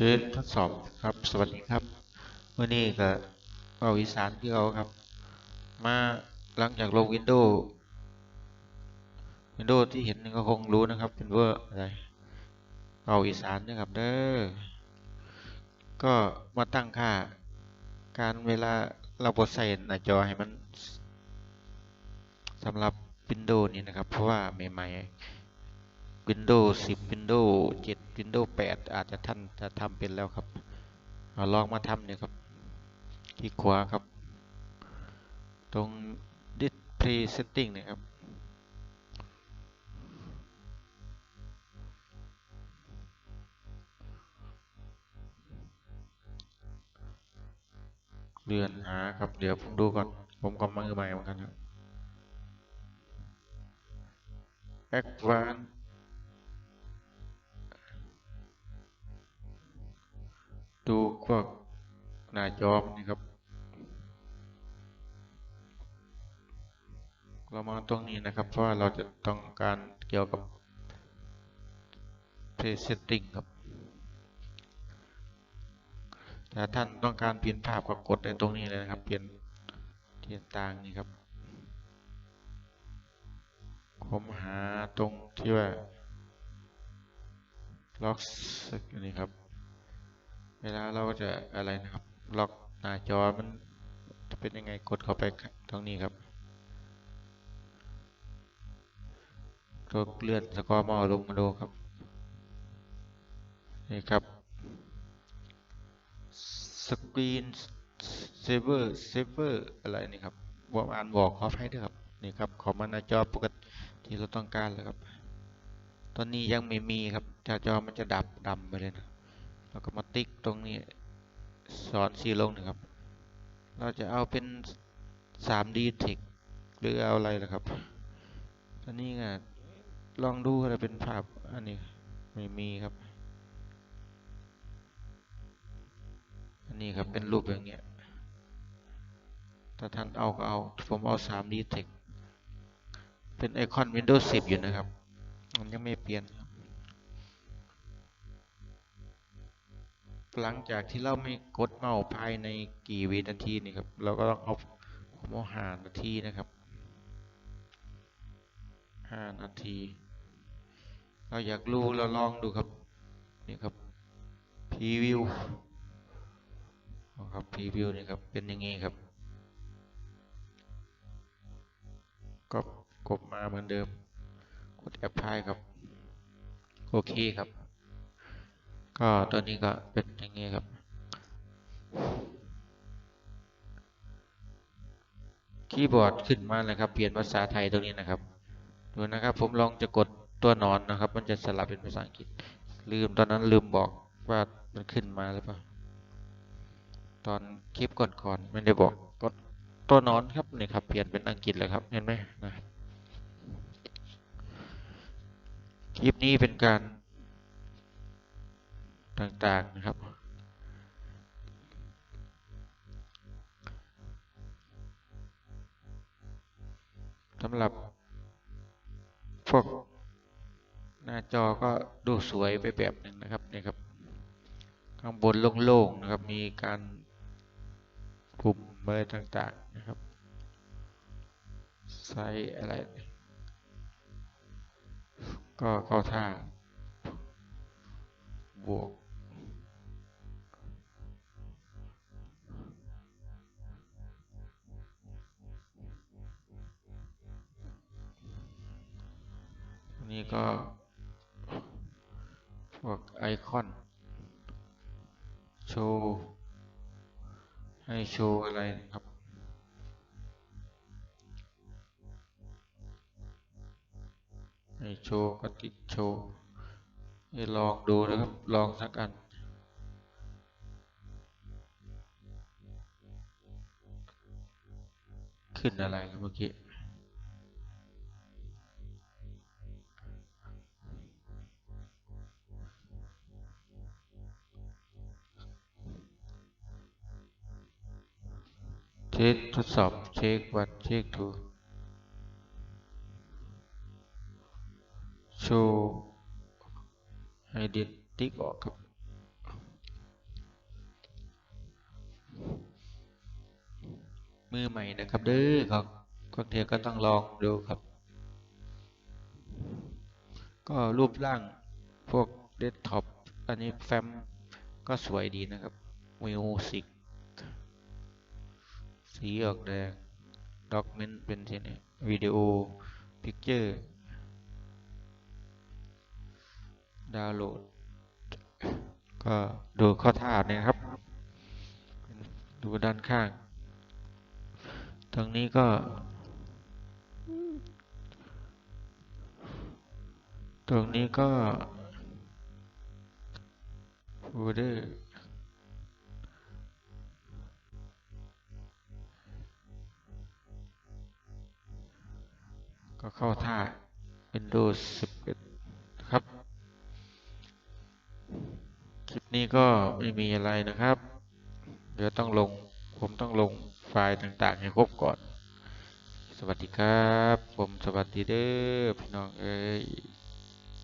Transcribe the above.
เทสทดสอบครับ สวัสดีครับเมื่อนี้ก็เอาอีสานที่เอาครับ มาหลังจากลงวินโดว์วินโดว์ที่เห็นก็คงรู้นะครับ เป็นเวอร์อะไรเอาอีสานนะครับเด้อก็มาตั้งค่า การเวลาเราบดใส่หน้าจอให้มันสำหรับ Windows นี่นะครับ เพราะว่าใหม่ๆ Windows 10 Windows 7 Windows 8 อาจจะท่านจะทำเป็นแล้วครับอลองมาทำเนี่ยครับที่ขวาครับ ตรง Display Setting เนะครับเลื่อนหาครับ เดี๋ยวผมดูก่อน ผมก็มือใหม่เหมือนกันครับ Advanced พวกหน้าจอมนนี่ครับ เรามาตรงนี้นะครับ เพราะว่าเราจะต้องการเกี่ยวกับ Play Setting ครับถ้าท่านต้องการเปลี่ยนภาพก็กดในตรงนี้เลยนะครับ เปลี่ยนเปลี่ยนต่างนี่ครับผมหาตรงที่ว่า ล็อกสึกนี่ครับ เวลาเราจะอะไรนะครับ ล็อกหน้าจอมันจะเป็นยังไงกดเข้าไปตรงนี้ครับก็เลื่อนสกอร์มาส์ลงมาดูครับ นี่ครับสกรีนเซเวอร์เซเวอร์อะไรนี่ครับบอกอ่านบอกขอให้ด้วยครับนี่ครับขอมาหน้าจอปกติที่เราต้องการเลยครับ ตอนนี้ยังไม่มีครับหน้าจอมันจะดับดำไปเลยนะ แล้วก็มาติ๊กตรงนี้สอนสีลงนะครับ เราจะเอาเป็น 3D Text หรือเอาอะไรนะครับตอนนี้ไงลองดูอะไรเป็นภาพอันนี้ไม่มีครับ อันนี้ครับเป็นรูปอย่างเงี้ยถ้าท่านเอาก็เอา ผมเอา 3D Text เป็นไอคอน Windows 10 อยู่นะครับ มันยังไม่เปลี่ยนครับ หลังจากที่เราไม่กดเมาส์ภายในกี่วินาทีนี่ครับเราก็ต้องเอาผมหานาทีนะครับห้านาที เราอยากรู้เราลองดูครับนี่ครับพรีวิวครับพรีวิวนี่ครับเป็นย่างงี้ครับก็กดมาเหมือนเดิม กดแอปพลายครับ โอเคครับ ก็ตัวนี้ก็เป็นอย่างนี้ครับ คีย์บอร์ดขึ้นมาเลยครับ เปลี่ยนภาษาไทยตรงนี้นะครับ ดูนะครับ ผมลองจะกดตัวนอนนะครับ มันจะสลับเป็นภาษาอังกฤษ ลืมตอนนั้นลืมบอกว่ามันขึ้นมาหรือเปล่า ตอนคลิปก่อนๆไม่ได้บอก กดตัวนอนครับนี่ครับ เปลี่ยนเป็นอังกฤษเลยครับ เห็นไหมนะครับคลิปนี้เป็นการ ต่างๆนะครับสำหรับ พวกหน้าจอก็ดูสวยไปแบบหนึ่งนะครับนี่ครับข้างบนโล่งๆนะครับ มีการปุ่มอะไรต่างๆนะครับไซส์อะไร ก็เข้าท่าบวก นี่ก็ พวกไอคอน โชว์ ให้โชว์อะไรนะครับ ให้โชว์ก็ติดโชว์ให้ลองดูนะครับ ลองสักอันขึ้นอะไรเมื่อกี้ เช็คทดสอบเช็ควันเช็คทูโชว์ให้ดินติ๊กออกครับมือใหม่นะครับเด้อครับคนเทก็ต้องลองดูครับ ก็รูปร่างพวกเดสก์ท็อปอันนี้แฟ้มก็สวยดีนะครับมิวสิก สีออกแดงด็อกเมนต์เป็นสีนี้วิดีโอพิกเจอร์ดาวน์โหลด ก็ดูข้อท่าเนี่ยครับ ดูด้านข้าง ตรงนี้ก็ตรงนี้ก็โก็เข้าท่า Windows 11 ครับ คลิปนี้ก็ไม่มีอะไรนะครับ เดี๋ยวต้องลง ผมต้องลงไฟล์ต่างๆให้ครบก่อน สวัสดีครับ ผมสวัสดีเด้อพี่น้องเอ้ย